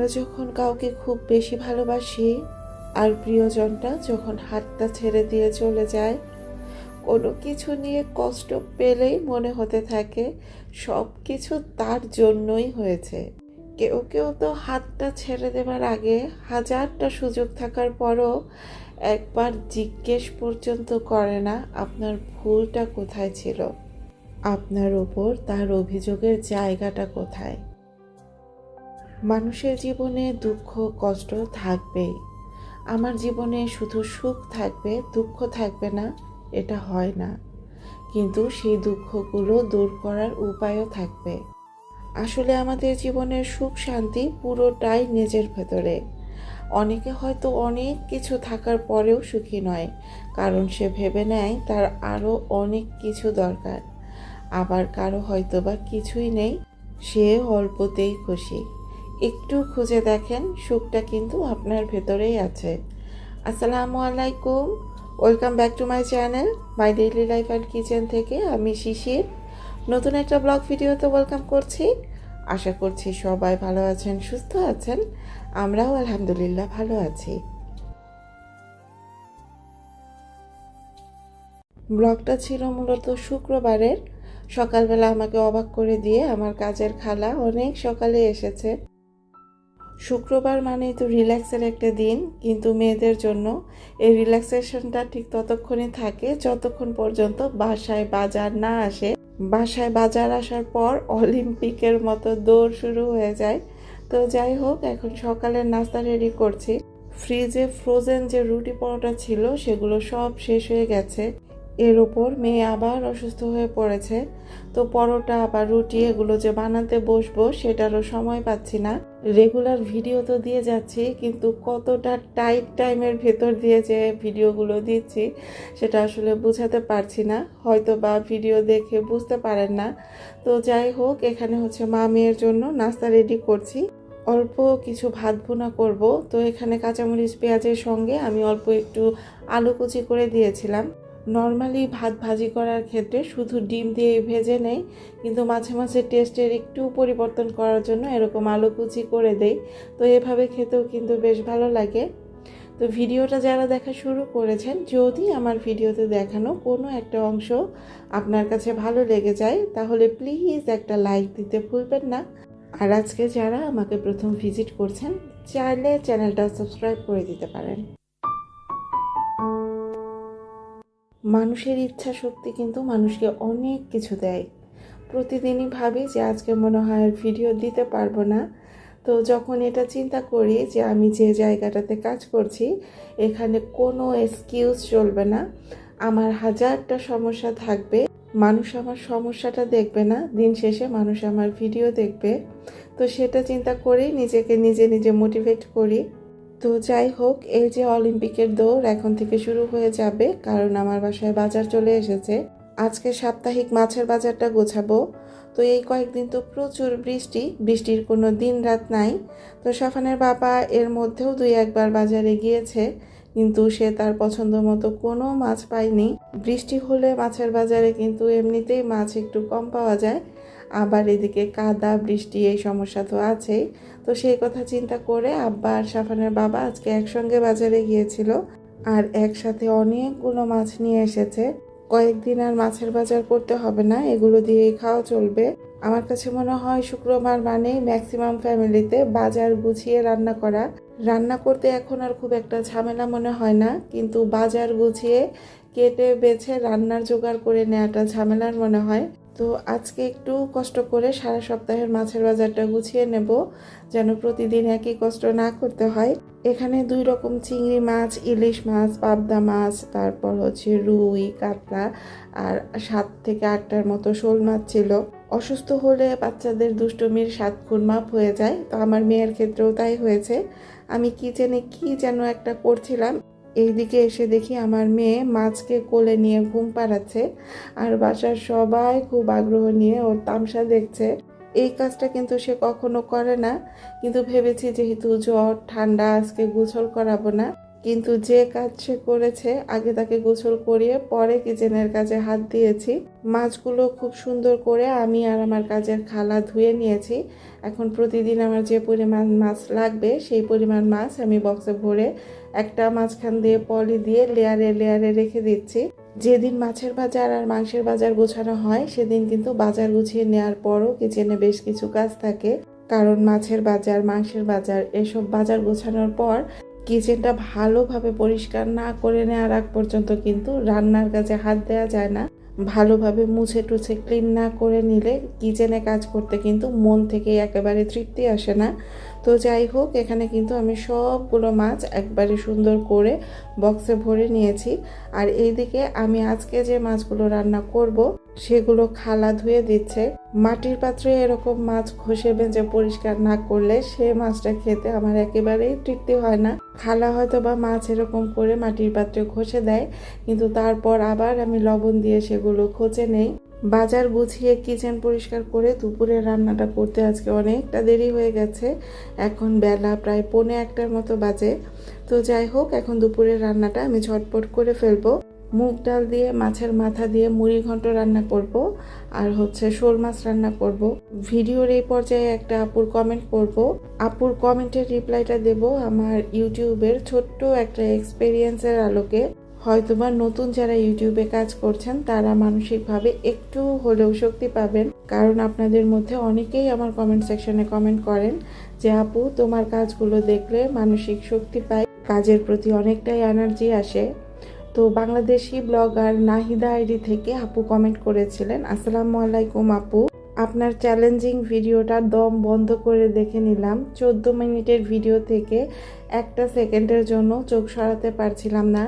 আমরা যখন কাউকে খুব বেশি ভালোবাসি আর প্রিয়জনটা যখন হাতটা ছেড়ে দিয়ে চলে যায়, কোনো কিছু নিয়ে কষ্ট পেলেই মনে হতে থাকে সব কিছু তার জন্যই হয়েছে। কেউ কেউ তো হাতটা ছেড়ে দেওয়ার আগে হাজারটা সুযোগ থাকার পরও একবার জিজ্ঞেস পর্যন্ত করে না আপনার ভুলটা কোথায় ছিল? আপনার ওপর তার অভিযোগের জায়গাটা কোথায়? মানুষের জীবনে দুঃখ, কষ্ট থাকবেই। আমার জীবনে শুধু সুখ থাকবে, দুঃখ থাকবে না, এটা হয় না। কিন্তু সেই দুঃখগুলো দূর করার উপায়ও থাকবে। আসলে আমাদের জীবনের সুখ শান্তি পুরোটাই নিজের ভেতরে। অনেকে হয়তো অনেক কিছু থাকার পরেও সুখী নয়, কারণ সে ভেবে নেয় তার আরও অনেক কিছু দরকার। আবার কারও হয়তো বা কিছুই নেই, সে অল্পতেই খুশি। একটু খুঁজে দেখেন, সুখটা কিন্তু আপনার ভেতরেই আছে। আসসালামু আলাইকুম, welcome back to my channel, my daily life and kitchen থেকে আমি শিশির। নতুন একটা ব্লগ ভিডিওতে ওয়েলকাম করছি। আশা করছি সবাই ভালো আছেন, সুস্থ আছেন। আমরাও আলহামদুলিল্লাহ ভালো আছি। ব্লগটা ছিল মূলত শুক্রবারের। সকালবেলা আমাকে অবাক করে দিয়ে আমার কাজের খালা অনেক সকালে এসেছে। শুক্রবার মানেই তো রিল্যাক্সের একটা দিন, কিন্তু মেয়েদের জন্য এই রিল্যাক্সেশনটা ঠিক ততক্ষণই থাকে যতক্ষণ পর্যন্ত বাসায় বাজার না আসে। বাসায় বাজার আসার পর অলিম্পিকের মতো দৌড় শুরু হয়ে যায়। তো যাই হোক, এখন সকালের নাস্তা রেডি করছি। ফ্রিজে ফ্রোজেন যে রুটি পরোটা ছিল, সেগুলো সব শেষ হয়ে গেছে। এর ওপর মেয়ে আবার অসুস্থ হয়ে পড়েছে। তো পরোটা বা রুটি এগুলো যে বানাতে বসবো, সেটারও সময় পাচ্ছি না। রেগুলার ভিডিও তো দিয়ে যাচ্ছি, কিন্তু কতটা টাইট টাইমের ভেতর দিয়ে যে ভিডিওগুলো দিচ্ছি, সেটা আসলে বোঝাতে পারছি না। হয়তো বা ভিডিও দেখে বুঝতে পারেন না। তো যাই হোক, এখানে হচ্ছে মা মেয়ের জন্য নাস্তা রেডি করছি। অল্প কিছু ভাত ভুনা করব। তো এখানে কাঁচামরিচ পেঁয়াজের সঙ্গে আমি অল্প একটু আলু কুচি করে দিয়েছিলাম। নর্মালি ভাত ভাজি করার ক্ষেত্রে শুধু ডিম দিয়ে ভেজে নেই, কিন্তু মাঝে মাঝে টেস্টের একটু পরিবর্তন করার জন্য এরকম আলু কুচি করে দেই। তো এভাবে খেতেও কিন্তু বেশ ভালো লাগে। তো ভিডিওটা যারা দেখা শুরু করেছেন, যদি আমার ভিডিওতে দেখানো কোনো একটা অংশ আপনার কাছে ভালো লেগে যায়, তাহলে প্লিজ একটা লাইক দিতে ভুলবেন না। আর আজকে যারা আমাকে প্রথম ভিজিট করছেন, চাইলে চ্যানেলটা সাবস্ক্রাইব করে দিতে পারেন। মানুষের ইচ্ছা শক্তি কিন্তু মানুষকে অনেক কিছু দেয়। প্রতিদিনই ভাবি যে আজকে মনে হয় ভিডিও দিতে পারব না। তো যখন এটা চিন্তা করি যে আমি যে জায়গাটাতে কাজ করছি, এখানে কোনো এক্সকিউজ চলবে না। আমার হাজারটা সমস্যা থাকবে। মানুষ আমার সমস্যাটা দেখবে না। দিন শেষে মানুষ আমার ভিডিও দেখবে। তো সেটা চিন্তা করেই নিজেকে নিজে নিজে মোটিভেট করি। তো যাই হোক, এই যে অলিম্পিকের দৌড় এখন থেকে শুরু হয়ে যাবে, কারণ আমার বাসায় বাজার চলে এসেছে। আজকে সাপ্তাহিক মাছের বাজারটা গোছাবো। তো এই কয়েকদিন তো প্রচুর বৃষ্টি, বৃষ্টির কোনো দিন রাত নাই। তো সাফানের বাবা এর মধ্যেও দুই একবার বাজারে গিয়েছে, কিন্তু সে তার পছন্দ মতো কোনো মাছ পায়নি। বৃষ্টি হলে মাছের বাজারে কিন্তু এমনিতেই মাছ একটু কম পাওয়া যায়। আবার এদিকে কাদা, বৃষ্টি এই সমস্যা তো আছেই। তো সেই কথা চিন্তা করে আব্বা আর সাফানের বাবা আজকে একসঙ্গে বাজারে গিয়েছিল আর একসাথে অনেকগুলো মাছ নিয়ে এসেছে। কয়েকদিন আর মাছের বাজার করতে হবে না, এগুলো দিয়েই খাওয়া চলবে। আমার কাছে মনে হয় শুক্রবার মানেই ম্যাক্সিমাম ফ্যামিলিতে বাজার গুছিয়ে রান্না করা। রান্না করতে এখন আর খুব একটা ঝামেলা মনে হয় না, কিন্তু বাজার গুছিয়ে কেটে বেছে রান্নার জোগাড় করে নেওয়াটা ঝামেলার মনে হয়। তো আজকে একটু কষ্ট করে সারা সপ্তাহের মাছের বাজারটা গুছিয়ে নেব, যেন প্রতিদিন একই কষ্ট না করতে হয়। এখানে দুই রকম চিংড়ি মাছ, ইলিশ মাছ, পাবদা মাছ, তারপর হচ্ছে রুই, কাতলা আর সাত থেকে আটটার মতো শোল মাছ ছিল। অসুস্থ হলে বাচ্চাদের দুষ্টমির সাত খুন মাপ হয়ে যায়, তো আমার মেয়ের ক্ষেত্রেও তাই হয়েছে। আমি কিচেনে কি যেন একটা করছিলাম এইদিকে এসে দেখি আমার মেয়ে মাছকে কোলে নিয়ে ঘুম পাড়াচ্ছে আর বাসার সবাই খুব আগ্রহ নিয়ে ওর তামসা দেখছে। এই কাজটা কিন্তু সে কখনো করে না, কিন্তু ভেবেছি যেহেতু জ্বর, ঠান্ডা, আজকে গোসল করাবো না। কিন্তু যে কাজ সে করেছে, আগে তাকে গোসল করিয়ে পরে কিচেনের কাজে হাত দিয়েছি। মাছগুলো খুব সুন্দর করে আমি আর আমার কাজের খালা ধুয়ে নিয়েছি। এখন প্রতিদিন আমার যে পরিমাণ মাছ লাগবে, সেই পরিমাণ মাছ আমি বক্সে ভরে একটা মাঝখান দিয়ে পলি দিয়ে লেয়ারে লেয়ারে রেখে দিচ্ছি। যেদিন মাছের বাজার আর মাংসের বাজার গোছানো হয়, সেদিন কিন্তু বাজার গুছিয়ে নেওয়ার পরও কিচেনে বেশ কিছু কাজ থাকে। কারণ মাছের বাজার, মাংসের বাজার, এসব বাজার গোছানোর পর কিচেনটা ভালোভাবে পরিষ্কার না করে নেওয়ার আগ পর্যন্ত কিন্তু রান্নার কাজে হাত দেওয়া যায় না। ভালোভাবে মুছে টুছে ক্লিন না করে নিলে কিচেনে কাজ করতে কিন্তু মন থেকে একেবারে তৃপ্তি আসে না। তো যাই হোক, এখানে কিন্তু আমি সবগুলো মাছ একবারে সুন্দর করে বক্সে ভরে নিয়েছি। আর এইদিকে আমি আজকে যে মাছগুলো রান্না করব সেগুলো খালা ধুয়ে দিচ্ছে। মাটির পাত্রে এরকম মাছ ঘষে বেঁচে পরিষ্কার না করলে সে মাছটা খেতে আমার একেবারেই তৃপ্তি হয় না। খালা হয়তো বা মাছ এরকম করে মাটির পাত্রে ঘষে দেয়, কিন্তু তারপর আবার আমি লবণ দিয়ে সেগুলো খোঁচে নেই। বাজার গুছিয়ে কিচেন পরিষ্কার করে দুপুরে রান্নাটা করতে আজকে অনেকটা দেরি হয়ে গেছে। এখন বেলা প্রায় পৌনে একটার মতো বাজে। তো যাই হোক, এখন দুপুরের রান্নাটা আমি ঝটপট করে ফেলব। মুগ ডাল দিয়ে, মাছের মাথা দিয়ে মুড়ি ঘন্ট রান্না করব আর হচ্ছে শোল মাছ রান্না করব। ভিডিওর এই পর্যায়ে একটা আপুর কমেন্ট করব। আপুর কমেন্টের রিপ্লাইটা দেব আমার ইউটিউবের ছোট্ট একটা এক্সপেরিয়েন্সের আলোকে। হয়তোবা নতুন যারা ইউটিউবে কাজ করছেন, তারা মানসিকভাবে একটু হলেও শক্তি পাবেন। কারণ আপনাদের মধ্যে অনেকেই আমার কমেন্ট সেকশনে কমেন্ট করেন যে, আপু, তোমার কাজগুলো দেখলে মানসিক শক্তি পাই। কাজের প্রতি অনেকটাই এনার্জি আসে। তো বাংলাদেশি ব্লগার নাহিদা আইডি থেকে আপু কমেন্ট করেছিলেন, আসসালামু আলাইকুম আপু। আপনার চ্যালেঞ্জিং ভিডিওটা দম বন্ধ করে দেখে নিলাম। চোদ্দ মিনিটের ভিডিও থেকে একটা সেকেন্ডের জন্য চোখ সরাতে পারছিলাম না।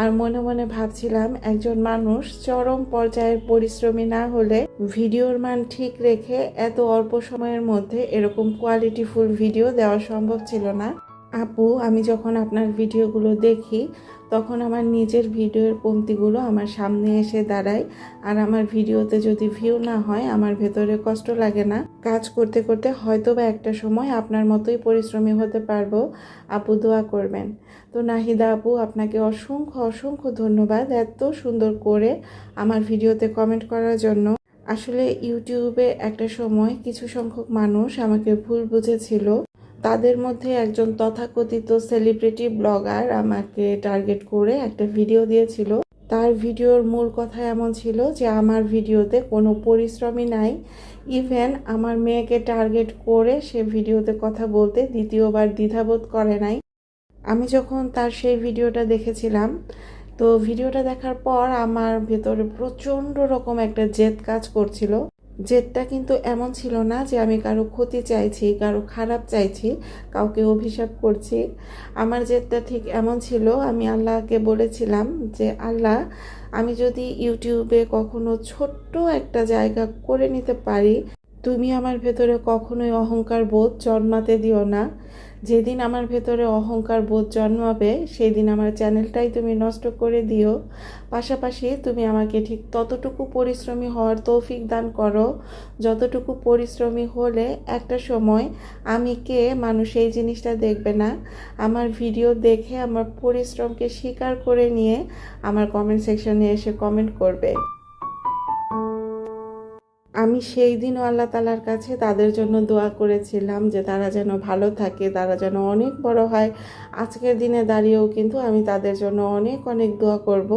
আর মনে মনে ভাবছিলাম, একজন মানুষ চরম পর্যায়ের পরিশ্রমী না হলে ভিডিওর মান ঠিক রেখে এত অল্প সময়ের মধ্যে এরকম কোয়ালিটিফুল ভিডিও দেওয়া সম্ভব ছিল না। আপু, আমি যখন আপনার ভিডিওগুলো দেখি তখন আমার নিজের ভিডিওর পংক্তিগুলো আমার সামনে এসে দাঁড়ায়। আর আমার ভিডিওতে যদি ভিউ না হয়, আমার ভেতরে কষ্ট লাগে না। কাজ করতে করতে হয়তো বা একটা সময় আপনার মতোই পরিশ্রমী হতে পারব। আপু দোয়া করবেন। তো নাহিদা আপু, আপনাকে অসংখ্য অসংখ্য ধন্যবাদ এত সুন্দর করে আমার ভিডিওতে কমেন্ট করার জন্য। আসলে ইউটিউবে একটা সময় কিছু সংখ্যক মানুষ আমাকে ভুল বুঝেছিল। তাদের মধ্যে একজন তথাকথিত সেলিব্রিটি ব্লগার আমাকে টার্গেট করে একটা ভিডিও দিয়েছিল। তার ভিডিওর মূল কথা এমন ছিল যে, আমার ভিডিওতে কোনো পরিশ্রমই নাই। ইভেন আমার মেয়েকে টার্গেট করে সে ভিডিওতে কথা বলতে দ্বিতীয়বার দ্বিধাবোধ করে নাই। আমি যখন তার সেই ভিডিওটা দেখেছিলাম, তো ভিডিওটা দেখার পর আমার ভেতরে প্রচণ্ড রকম একটা জেদ কাজ করছিল। জেদটা কিন্তু এমন ছিল না যে আমি কারও ক্ষতি চাইছি, কারও খারাপ চাইছি, কাউকে অভিশাপ করছি। আমার জেদটা ঠিক এমন ছিল, আমি আল্লাহকে বলেছিলাম যে, আল্লাহ, আমি যদি ইউটিউবে কখনো ছোট্ট একটা জায়গা করে নিতে পারি, তুমি আমার ভেতরে কখনোই অহংকার বোধ জন্মাতে দিও না। যেদিন আমার ভেতরে অহংকার বোধ জন্মাবে সেই দিন আমার চ্যানেলটাই তুমি নষ্ট করে দিও। পাশাপাশি তুমি আমাকে ঠিক ততটুকু পরিশ্রমী হওয়ার তৌফিক দান করো। যতটুকু পরিশ্রমী হলে একটা সময় আমি কে, মানুষ এই জিনিসটা দেখবে না। আমার ভিডিও দেখে আমার পরিশ্রমকে স্বীকার করে নিয়ে আমার কমেন্ট সেকশনে এসে কমেন্ট করবে। আমি সেই দিনও আল্লাহ তালার কাছে তাদের জন্য দোয়া করেছিলাম যে তারা যেন ভালো থাকে, তারা যেন অনেক বড় হয়। আজকের দিনে দাঁড়িয়েও কিন্তু আমি তাদের জন্য অনেক অনেক দোয়া করব।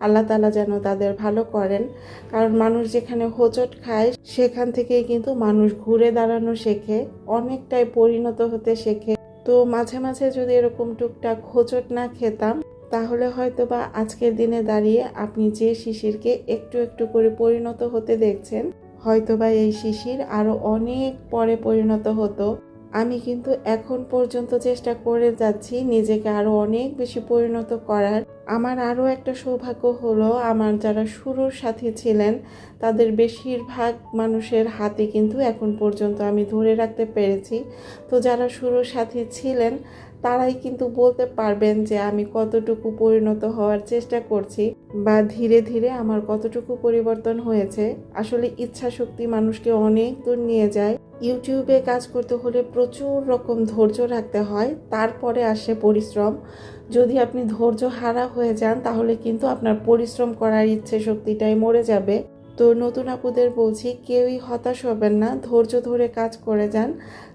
আল্লাহ তালা যেন তাদের ভালো করেন। কারণ মানুষ যেখানে হোঁচট খায়, সেখান থেকেই কিন্তু মানুষ ঘুরে দাঁড়ানো শেখে, অনেকটাই পরিণত হতে শেখে। তো মাঝে মাঝে যদি এরকম টুকটাক হোঁচট না খেতাম, তাহলে হয়তো বা আজকের দিনে দাঁড়িয়ে আপনি যে শিশিরকে একটু একটু করে পরিণত হতে দেখছেন হয়তোবা এই শিশির আরও অনেক পরে পরিণত হতো। আমি কিন্তু এখন পর্যন্ত চেষ্টা করে যাচ্ছি নিজেকে আরও অনেক বেশি পরিণত করার। আমার আরও একটা সৌভাগ্য হলো, আমার যারা শুরুর সাথী ছিলেন, তাদের বেশিরভাগ মানুষের হাতে কিন্তু এখন পর্যন্ত আমি ধরে রাখতে পেরেছি। তো যারা শুরুর সাথী ছিলেন তারাই কিন্তু বলতে পারবেন যে আমি কতটুকু পরিণত হওয়ার চেষ্টা করছি বা ধীরে ধীরে আমার কতটুকু পরিবর্তন হয়েছে। আসলে ইচ্ছা শক্তি মানুষকে অনেক দূর নিয়ে যায়। ইউটিউবে কাজ করতে হলে প্রচুর রকম ধৈর্য রাখতে হয়, তারপরে আসে পরিশ্রম। যদি আপনি ধৈর্য হারা হয়ে যান, তাহলে কিন্তু আপনার পরিশ্রম করার ইচ্ছে শক্তিটাই মরে যাবে। তো নতুন আপুদের বলছি, কেউই হতাশ হবেন না, ধৈর্য ধরে কাজ করে যান।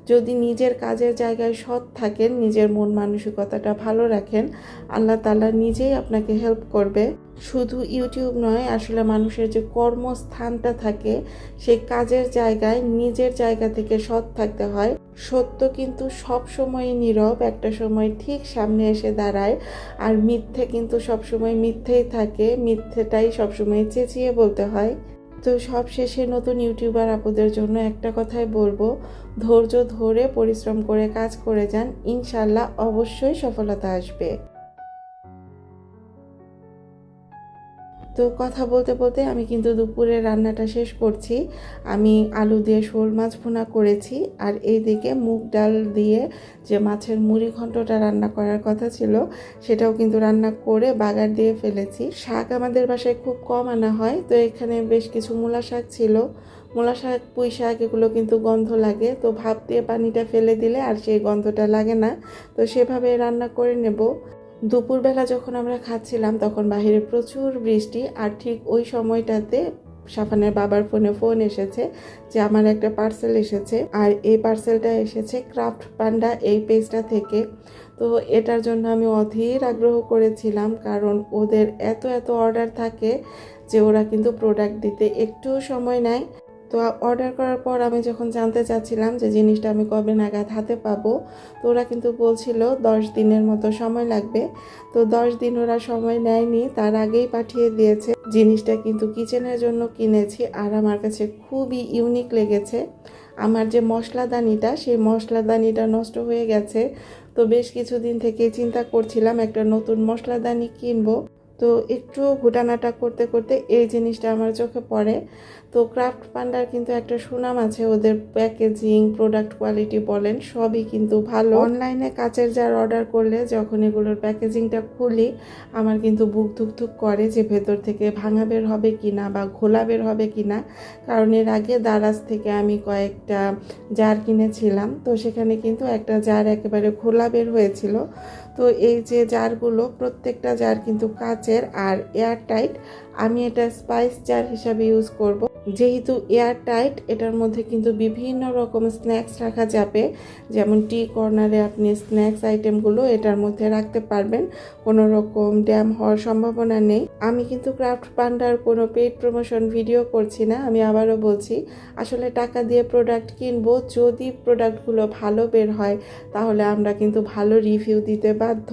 যদি নিজের কাজের জায়গায় সৎ থাকেন, নিজের মন মানসিকতাটা ভালো রাখেন, আল্লাহ তালা নিজেই আপনাকে হেল্প করবে। শুধু ইউটিউব নয়, আসলে মানুষের যে কর্মস্থানটা থাকে, সেই কাজের জায়গায় নিজের জায়গা থেকে সৎ থাকতে হয়। সত্য কিন্তু সব সময় নীরব, একটা সময় ঠিক সামনে এসে দাঁড়ায়, আর মিথ্যে কিন্তু সবসময় মিথ্যেই থাকে, মিথ্যেটাই সব সময় চেঁচিয়ে বলতে হয়। তো সব শেষে নতুন ইউটিউবার আপুদের জন্য একটা কথাই বলব, ধৈর্য ধরে পরিশ্রম করে কাজ করে যান, ইনশাল্লাহ অবশ্যই সফলতা আসবে। তো কথা বলতে বলতে আমি কিন্তু দুপুরে রান্নাটা শেষ করছি। আমি আলু দিয়ে শোল মাছ ভুনা করেছি আর এইদিকে মুগ ডাল দিয়ে যে মাছের মুড়ি ঘণ্টটা রান্না করার কথা ছিল, সেটাও কিন্তু রান্না করে বাগার দিয়ে ফেলেছি। শাক আমাদের বাসায় খুব কম আনা হয়, তো এখানে বেশ কিছু মূলা শাক ছিল। মূলা শাক, পুঁই শাক এগুলো কিন্তু গন্ধ লাগে, তো ভাপ দিয়ে পানিটা ফেলে দিলে আর সেই গন্ধটা লাগে না। তো সেভাবে রান্না করে নেব। দুপুরবেলা যখন আমরা খাচ্ছিলাম, তখন বাহিরে প্রচুর বৃষ্টি আর ঠিক ওই সময়টাতে সাফানের বাবার ফোনে ফোন এসেছে যে আমার একটা পার্সেল এসেছে আর এই পার্সেলটা এসেছে ক্রাফট পান্ডা এই পেজটা থেকে। তো এটার জন্য আমি অধীর আগ্রহ করেছিলাম কারণ ওদের এত এত অর্ডার থাকে যে ওরা কিন্তু প্রোডাক্ট দিতে একটু সময় নেয়। তো অর্ডার করার পর আমি যখন জানতে চাচ্ছিলাম যে জিনিসটা আমি কবে নাগাদ হাতে পাবো, তো ওরা কিন্তু বলছিল দশ দিনের মতো সময় লাগবে। তো দশ দিন ওরা সময় নেয়নি, তার আগেই পাঠিয়ে দিয়েছে। জিনিসটা কিন্তু কিচেনের জন্য কিনেছি আর আমার কাছে খুবই ইউনিক লেগেছে। আমার যে মশলাদানিটা, সেই মশলাদানিটা নষ্ট হয়ে গেছে। তো বেশ কিছুদিন থেকে চিন্তা করছিলাম একটা নতুন মশলাদানি কিনবো। তো একটু ঘুটানাটা করতে করতে এই জিনিসটা আমার চোখে পড়ে। তো ক্রাফট পান্ডার কিন্তু একটা সুনাম আছে, ওদের প্যাকেজিং প্রোডাক্ট কোয়ালিটি বলেন, সবই কিন্তু ভালো। অনলাইনে কাচের জার অর্ডার করলে যখন এগুলোর প্যাকেজিংটা খুলি, আমার কিন্তু বুক ধুকধুক করে যে ভেতর থেকে ভাঙা বের হবে কি না বা ঘোলা বের হবে কি না কারণ এর আগে দারাজ থেকে আমি কয়েকটা জার কিনেছিলাম, তো সেখানে কিন্তু একটা জার একেবারে ঘোলা বের হয়েছিল। তো এই যে জারগুলো, প্রত্যেকটা জার কিন্তু কাচের আর এয়ার টাইট আমি এটা স্পাইস জার হিসাবে ইউজ করব। যেহেতু এয়ার টাইট এটার মধ্যে কিন্তু বিভিন্ন রকম স্ন্যাক্স রাখা যাবে। যেমন টি কর্নারে আপনি স্ন্যাক্স আইটেমগুলো এটার মধ্যে রাখতে পারবেন। কোনো রকম ড্যাম হওয়ার সম্ভাবনা নেই। আমি কিন্তু ক্রাফট পান্ডার কোনো পেইড প্রমোশন ভিডিও করছি না, আমি আবারও বলছি, আসলে টাকা দিয়ে প্রোডাক্ট কিনবো, যদি প্রোডাক্টগুলো ভালো বের হয়, তাহলে আমরা কিন্তু ভালো রিভিউ দিতে বাধ্য,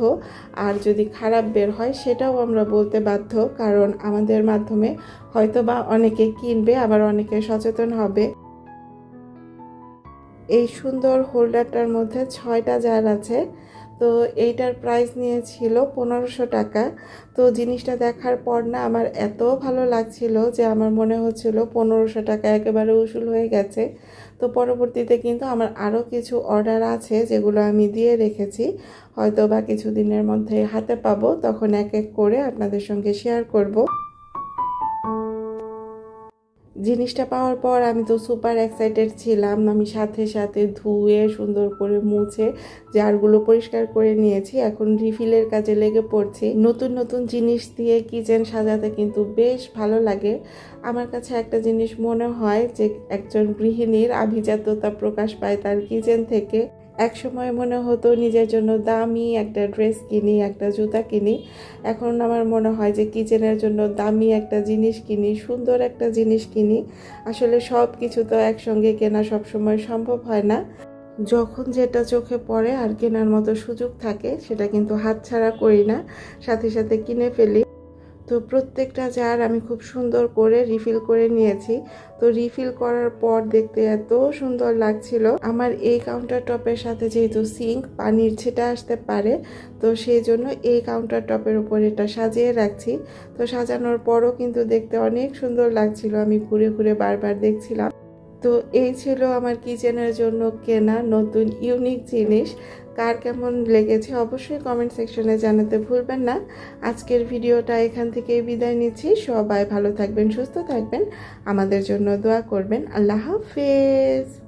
আর যদি খারাপ বের হয় সেটাও আমরা বলতে বাধ্য, কারণ আমাদের মাধ্যমে হয়তো বা অনেকে কিনবে, আবার অনেকে সচেতন হবে। এই সুন্দর হোল্ডারটার মধ্যে ছয়টা জার আছে, তো এইটার প্রাইস নিয়েছিল পনেরোশো টাকা। তো জিনিসটা দেখার পর না আমার এত ভালো লাগছিল যে আমার মনে হচ্ছিল পনেরোশো টাকা একেবারে উসুল হয়ে গেছে। তো পরবর্তীতে কিন্তু আমার আরও কিছু অর্ডার আছে যেগুলো আমি দিয়ে রেখেছি। হয়তো বা কিছুদিনের মধ্যে হাতে পাবো, তখন এক এক করে আপনাদের সঙ্গে শেয়ার করব। জিনিসটা পাওয়ার পর আমি তো সুপার এক্সাইটেড ছিলাম। আমি সাথে সাথে ধুয়ে, সুন্দর করে মুছে, জারগুলো পরিষ্কার করে নিয়েছি। এখন রিফিলের কাজে লেগে পড়ছি। নতুন নতুন জিনিস দিয়ে কিচেন সাজাতে কিন্তু বেশ ভালো লাগে। আমার কাছে একটা জিনিস মনে হয় যে, একজন গৃহিণীর আভিজাত্যতা প্রকাশ পায় তার কিচেন থেকে। এক সময় মনে হতো নিজের জন্য দামি একটা ড্রেস কিনি, একটা জুতা কিনি। এখন আমার মনে হয় যে কিচেনের জন্য দামি একটা জিনিস কিনি, সুন্দর একটা জিনিস কিনি। আসলে সব কিছু তো একসঙ্গে কেনা সবসময় সম্ভব হয় না। যখন যেটা চোখে পড়ে আর কেনার মতো সুযোগ থাকে, সেটা কিন্তু হাতছাড়া করি না। সাথে সাথে কিনে ফেলি। তো প্রত্যেকটা জার আমি খুব সুন্দর করে রিফিল করে নিয়েছি। তো রিফিল করার পর দেখতে এত সুন্দর লাগছিল। আমার এই কাউন্টার টপের সাথে যেহেতু সিঙ্ক পানির ছেটা আসতে পারে, তো সেই জন্য এই কাউন্টার টপের উপর এটা সাজিয়ে রাখছি। তো সাজানোর পরও কিন্তু দেখতে অনেক সুন্দর লাগছিল, আমি ঘুরে ঘুরে বারবার দেখছিলাম। তো এই ছিল আমার কিচেনের জন্য কেনা নতুন ইউনিক জিনিস। কার কেমন লেগেছে অবশ্যই কমেন্ট সেকশনে জানাতে ভুলবেন না। আজকের ভিডিওটা এখান থেকেই বিদায় নিচ্ছি। সবাই ভালো থাকবেন, সুস্থ থাকবেন। আমাদের জন্য দোয়া করবেন। আল্লাহ হাফেজ।